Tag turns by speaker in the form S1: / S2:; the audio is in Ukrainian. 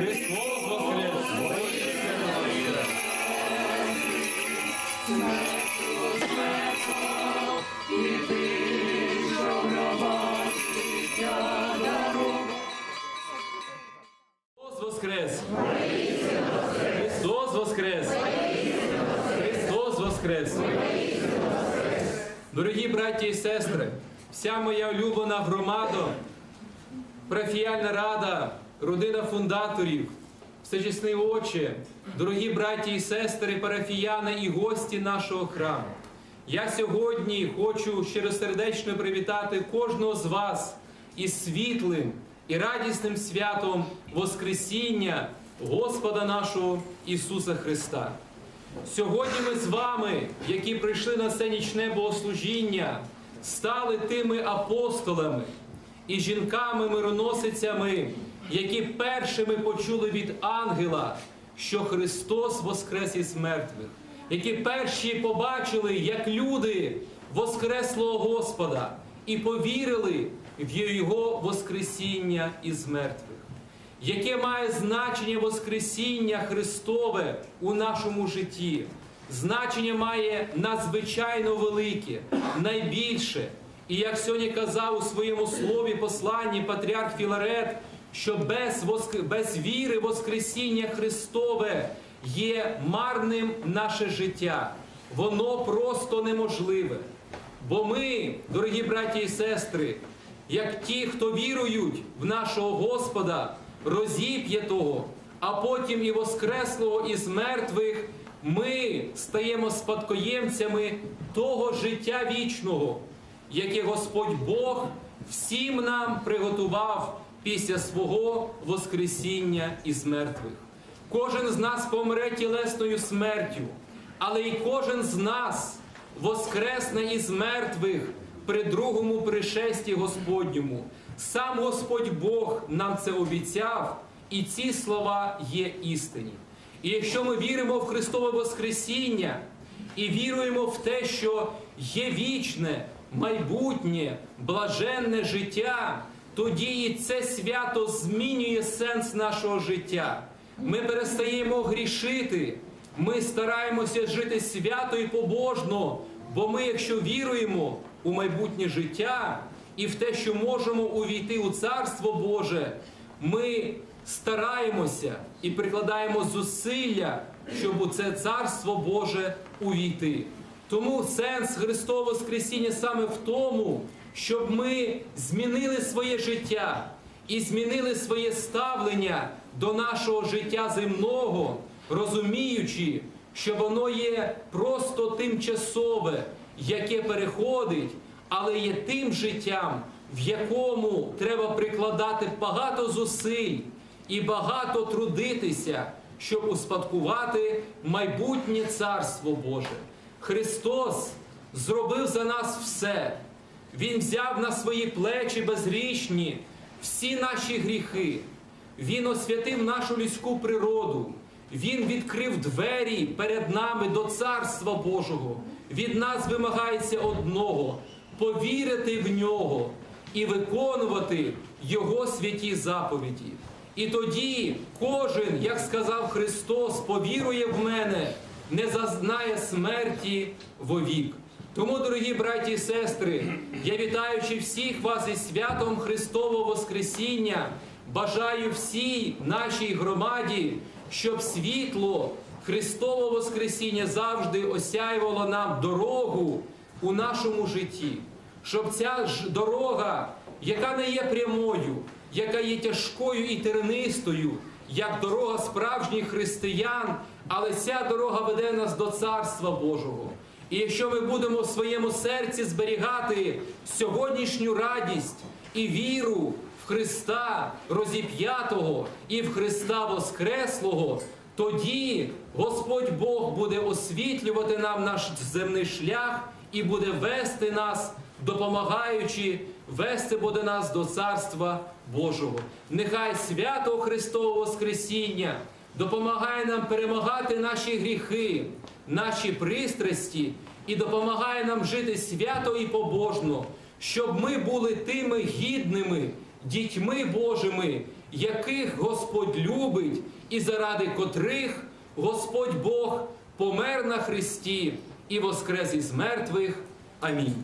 S1: Христос воскрес! Христос воскрес! Христос воскрес! Христос воскрес! Дорогі браті і сестри, вся моя улюблена громада, парафіяльна рада, родина фундаторів, всечесні очі, дорогі браті і сестри, парафіяни і гості нашого храму. Я сьогодні хочу щиросердечно привітати кожного з вас із світлим і радісним святом Воскресіння Господа нашого Ісуса Христа. Сьогодні ми з вами, які прийшли на це нічне богослужіння, стали тими апостолами і жінками-мироносицями, які першими почули від ангела, що Христос воскрес із мертвих, які перші побачили, як люди воскреслого Господа і повірили в Його Воскресіння із мертвих яке має значення Воскресіння Христове у нашому житті. Значення має надзвичайно велике, найбільше. І як сьогодні казав у своєму слові посланні Патріарх Філарет, що без, воск... без віри Воскресіння Христове є марним наше життя. Воно просто неможливе. Бо ми, дорогі браті і сестри, як ті, хто вірують в нашого Господа, розіп'ятого, а потім і воскреслого із мертвих, ми стаємо спадкоємцями того життя вічного, яке Господь Бог всім нам приготував після свого Воскресіння із мертвих. Кожен з нас помре тілесною смертю, але й кожен з нас воскресне із мертвих при другому пришесті Господньому. Сам Господь Бог нам це обіцяв, і ці слова є істині. І якщо ми віримо в Христове Воскресіння і віруємо в те, що є вічне, майбутнє, блаженне життя, тоді і це свято змінює сенс нашого життя. Ми перестаємо грішити, ми стараємося жити свято і побожно, бо ми, якщо віруємо у майбутнє життя і в те, що можемо увійти у Царство Боже, ми стараємося і прикладаємо зусилля, щоб у це Царство Боже увійти. Тому сенс Христового Воскресіння саме в тому, щоб ми змінили своє життя і змінили своє ставлення до нашого життя земного, розуміючи, що воно є просто тимчасове, яке переходить, але є тим життям, в якому треба прикладати багато зусиль і багато трудитися, щоб успадкувати майбутнє Царство Боже. Христос зробив за нас все. Він взяв на свої плечі безгрішні всі наші гріхи. Він освятив нашу людську природу. Він відкрив двері перед нами до Царства Божого. Від нас вимагається одного повірити в нього і виконувати Його святі заповіді. І тоді кожен, як сказав Христос, повірує в мене, не зазнає смерті вовік. Тому, дорогі браті і сестри, я вітаючи всіх вас із святом Христового Воскресіння, бажаю всій нашій громаді, щоб світло Христового Воскресіння завжди осяювало нам дорогу у нашому житті, щоб ця ж дорога, яка не є прямою, яка є тяжкою і тернистою, як дорога справжніх християн, але ця дорога веде нас до Царства Божого. І якщо ми будемо в своєму серці зберігати сьогоднішню радість і віру в Христа розіп'ятого і в Христа Воскреслого, тоді Господь Бог буде освітлювати нам наш земний шлях і буде вести нас, допомагаючи, вести буде нас до Царства Божого. Нехай свято Христового Воскресіння допомагає нам перемагати наші гріхи, наші пристрасті і допомагає нам жити свято і побожно, щоб ми були тими гідними дітьми Божими, яких Господь любить і заради котрих Господь Бог помер на Христі і воскрес із мертвих. Амінь.